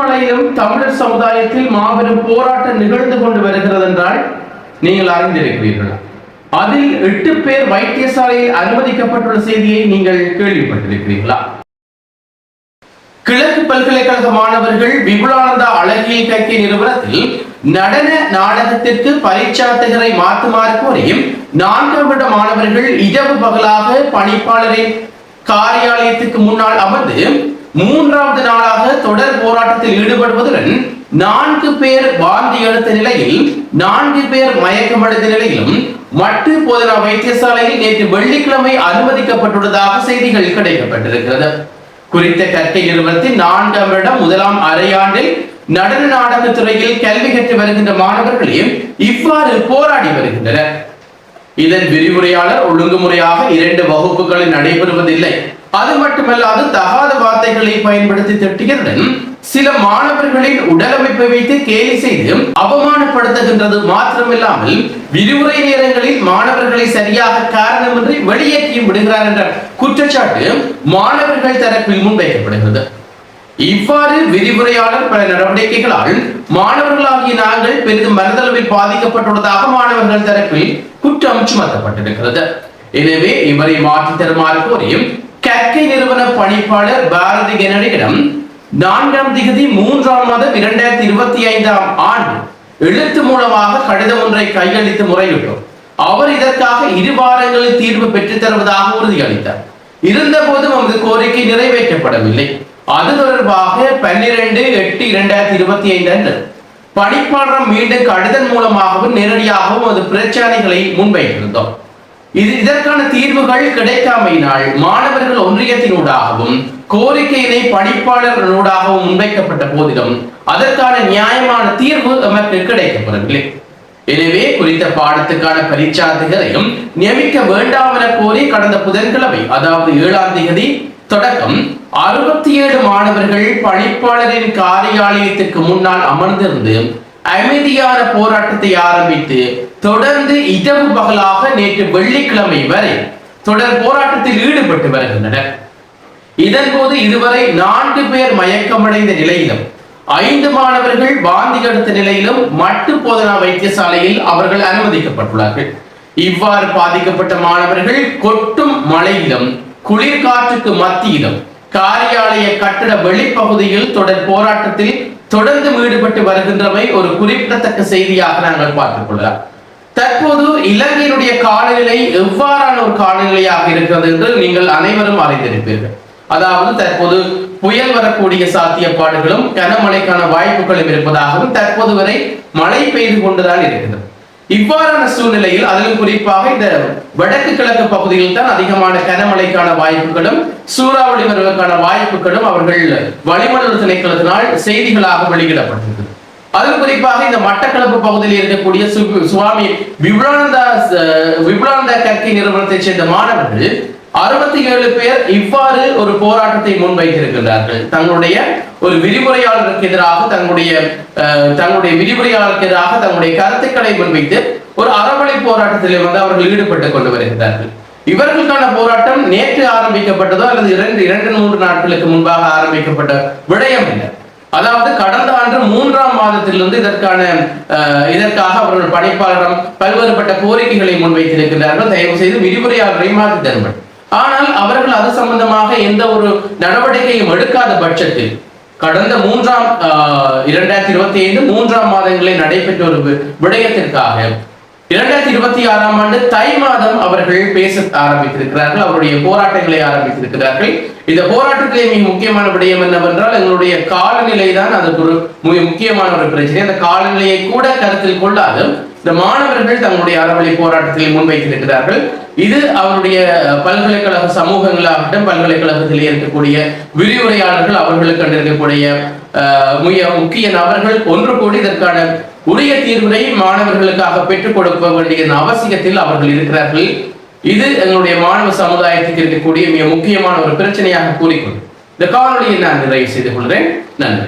உடுமலையிலும் தமிழர் சமுதாயத்தில் மாபெரும் போராட்டம் நிகழ்ந்து கொண்டு வருகிறது என்றால் நீங்கள் அறிந்திருக்கிறீர்களா? அதில் எட்டு பேர் வைத்தியசாலையில் அனுமதிக்கப்பட்டுள்ள செய்தியை நீங்கள் கேள்விப்பட்டிருக்கிறீர்களா? கிழக்கு பல்கலைக்கழக மாணவர்கள் விபுலானந்தா அழகியல் கற்கை நிறுவனத்தில் நடன நாடகத்திற்கு பரீட்சார்த்தகரை மாற்றுமாறு கோரியும் நான்காம் வருட மாணவர்கள் இரவு பகலாக பணிப்பாளரின் காரியாலயத்துக்கு முன்னால் அமர்ந்து மூன்றாவது தொடர் போராட்டத்தில் ஈடுபடுவதுடன் நான்கு பேர் வாந்தி எடுத்த நிலையில் நான்கு பேர் மயக்கமடைந்த நிலையிலும் மட்டு போதனா வைத்தியசாலையில் நேற்று வெள்ளிக்கிழமை அனுமதிக்கப்பட்டுள்ளதாக செய்திகள் கிடைக்கப்பட்டிருக்கிறது. குறித்த கற்கை நிறுவனத்தின் நான்காம் வருடம் முதலாம் அரையாண்டில் நடன நாடகத்துறையில் கல்வி கற்று வருகின்ற மாணவர்களையும் இவ்வாறு போராடி வருகின்றனர். இதன் விரிவுரையாளர் ஒழுங்குமுறையாக இரண்டு வகுப்புகளில் நடைபெறுவதில்லை. அது மட்டுமல்லாது தகாத வார்த்தைகளை பயன்படுத்தி திட்டுகிறதுடன் சில மாணவர்களின் உடலமைப்பை வைத்து கேலி செய்து அவமானப்படுத்துகின்றது மாத்திரமில்லாமல் விரிவுரை நேரங்களில் மாணவர்களை சரியாக காரணமின்றி வெளியேற்றியும் விடுகிறார் என்ற குற்றச்சாட்டு மாணவர்கள் தரப்பில் முன்வைக்கப்படுகிறது. இவ்வாறு விரிவுரையாளர் பல நடவடிக்கைகளால் மாணவர்களாகிய நாங்கள் பெரிதும் மனதளவில் பாதிக்கப்பட்டுள்ளதாக மாணவர்கள் தரப்பில் குற்றம் சுமத்தப்பட்டிருக்கிறது. எனவே இவரை மாற்றி தருமாறு கோரியும் கற்கை நிறுவன பணிப்பாளர் பாரதி கெனடியிடம் நான்காம் திகதி மூன்றாம் மாதம் இரண்டாயிரத்தி இருபத்தி ஐந்தாம் ஆண்டு எழுத்து மூலமாக கடிதம் ஒன்றை கையளித்து முறையிட்டோம். அவர் இதற்காக இரு வாரங்களில் தீர்வு பெற்றுத் தருவதாக உறுதியளித்தார். இருந்த போதும் நமது கோரிக்கை நிறைவேற்றப்படவில்லை. அது தொடர்பாக பன்னிரண்டு எட்டு இரண்டாயிரத்தி இருபத்தி ஐந்து அன்று பணிப்பாளரம் மீண்டும் கடிதம் மூலமாகவும் நேரடியாகவும் அது பிரச்சனைகளை முன்வைத்திருந்தோம். இது இதற்கான தீர்வுகள் கிடைக்காமையினால் மாணவர்கள் ஒன்றியத்தினூடாகவும் கோரிக்கையினை பணிப்பாளர்களூடாகவும் முன்வைக்கப்பட்ட போதிலும் அதற்கான நியாயமான தீர்வு நமக்கு கிடைக்கப்படவில்லை. எனவே குறித்த பாடத்துக்கான பரீட்சார்த்திகரையும் நியமிக்க வேண்டாம் என கோரி கடந்த புதன்கிழமை அதாவது ஏழாம் தேதி தொடக்கம் அறுபத்தி ஏழு மாணவர்கள் பணிப்பாளரின் காரியாலயத்திற்கு முன்னால் அமர்ந்திருந்து அமைதியான போராட்டத்தை ஆரம்பித்து தொடர்ந்து இரவு பகலாக நேற்று வெள்ளிக்கிழமை வரை தொடர் போராட்டத்தில் ஈடுபட்டு வருகின்றனர். இதன் போது இதுவரை நான்கு பேர் மயக்கமடைந்த நிலையிலும் ஐந்து மாணவர்கள் வாந்தி எடுத்த நிலையிலும் மட்டு போதனா வைத்தியசாலையில் அவர்கள் அனுமதிக்கப்பட்டுள்ளார்கள். இவ்வாறு பாதிக்கப்பட்ட மாணவர்கள் கொட்டும் மழையிலும் குளிர்காற்றுக்கு மத்தியிலும் காரியாலய கட்டட வெளிப்பகுதியில் தொடர் போராட்டத்தில் தொடர்ந்து ஈடுபட்டு வருகின்றமை ஒரு குறிப்பிடத்தக்க செய்தியாக நாங்கள் பார்த்துக் கொள்ளலாம் தற்போது இலங்கையினுடைய காலநிலை எவ்வாறான ஒரு காலநிலையாக இருக்கிறது என்று நீங்கள் அனைவரும் அறிந்திருப்பீர்கள். அதாவது தற்போது புயல் வரக்கூடிய சாத்தியப்பாடுகளும் கனமழைக்கான வாய்ப்புகளும் இருப்பதாகவும் தற்போது வரை மழை பெய்து கொண்டுதான் இருக்கிறது. இவ்வாறான சூழ்நிலையில் அதிலும் குறிப்பாக இந்த வடக்கு கிழக்கு பகுதியில் தான் அதிகமான கனமழைக்கான வாய்ப்புகளும் சூறாவளி வருவதற்கான வாய்ப்புகளும் அவர்கள் வளிமண்டல திணைக்களத்தினால் செய்திகளாக வெளியிடப்பட்டிருக்கிறது அதில் குறிப்பாக இந்த மட்டக்களப்பு பகுதியில் இருக்கக்கூடிய சு- சுவாமி விபுலானந்தா அஹ், கற்கி நிறுவனத்தைச் சேர்ந்த மாணவர்கள் அறுபத்தி ஏழு பேர் இவ்வாறு ஒரு போராட்டத்தை முன்வைத்திருக்கின்றார்கள். தங்களுடைய ஒரு விரிவுரையாளருக்கு எதிராக தங்களுடைய அஹ், தங்களுடைய விரிவுரையாளருக்கு எதிராக தங்களுடைய கருத்துக்களை முன்வைத்து ஒரு அறவழி போராட்டத்தில் வந்து அவர்கள் ஈடுபட்டுக் கொண்டு வருகிறார்கள். இவர்களுக்கான போராட்டம் நேற்று ஆரம்பிக்கப்பட்டதோ அல்லது இரண்டு இரண்டு மூன்று நாட்களுக்கு முன்பாக ஆரம்பிக்கப்பட்ட விடயம் இல்லை. அதாவது கடந்த ஆண்டு மூன்றாம் மாதத்திலிருந்து இதற்கான அஹ், இதற்காக அவர்கள் பணிப்பாளரிடம் பல்வேறுபட்ட கோரிக்கைகளை முன்வைத்திருக்கிறார்கள் தயவு செய்து விரிவுரையாளரை மாற்றி தருங்கள். ஆனால் அவர்கள் அது சம்பந்தமாக எந்த ஒரு நடவடிக்கையும் எடுக்காத பட்சத்தில் கடந்த மூன்றாம் இரண்டாயிரத்தி இருபத்தி ஐந்து மூன்றாம் மாதங்களில் நடைபெற்ற ஒரு விடயத்திற்காக இரண்டாயிரத்தி இருபத்தி ஆறாம் ஆண்டு தை மாதம் அவர்கள் பேச ஆரம்பித்திருக்கிறார்கள். அவருடைய போராட்டங்களை ஆரம்பித்திருக்கிறார்கள். இந்த போராட்டத்திலே மிக முக்கியமான விடயம் என்னவென்றால் எங்களுடைய காலநிலை தான் அதுக்கு ஒரு மிக முக்கியமான ஒரு பிரச்சனை. அந்த காலநிலையை கூட கருத்தில் கொள்ளாது இந்த மாணவர்கள் தங்களுடைய அறவழி போராட்டத்தில் முன்வைத்திருக்கிறார்கள். இது அவருடைய பல்கலைக்கழக சமூகங்களாகட்டும் பல்கலைக்கழகத்திலே இருக்கக்கூடிய விரிவுரையாளர்கள் அவர்களுக்கு இருக்கக்கூடிய முக்கிய நபர்கள் ஒன்று கூடி இதற்கான உரிய தீர்வினை மாணவர்களுக்காக பெற்றுக் கொடுக்க வேண்டிய அவசியத்தில் அவர்கள் இருக்கிறார்கள். இது எங்களுடைய மாணவ சமுதாயத்துக்கு இருக்கக்கூடிய மிக முக்கியமான ஒரு பிரச்சனையாக கூறிக்கொண்டு. இந்த காணொலியை நான் நிறைவு செய்து கொள்கிறேன். நன்றி.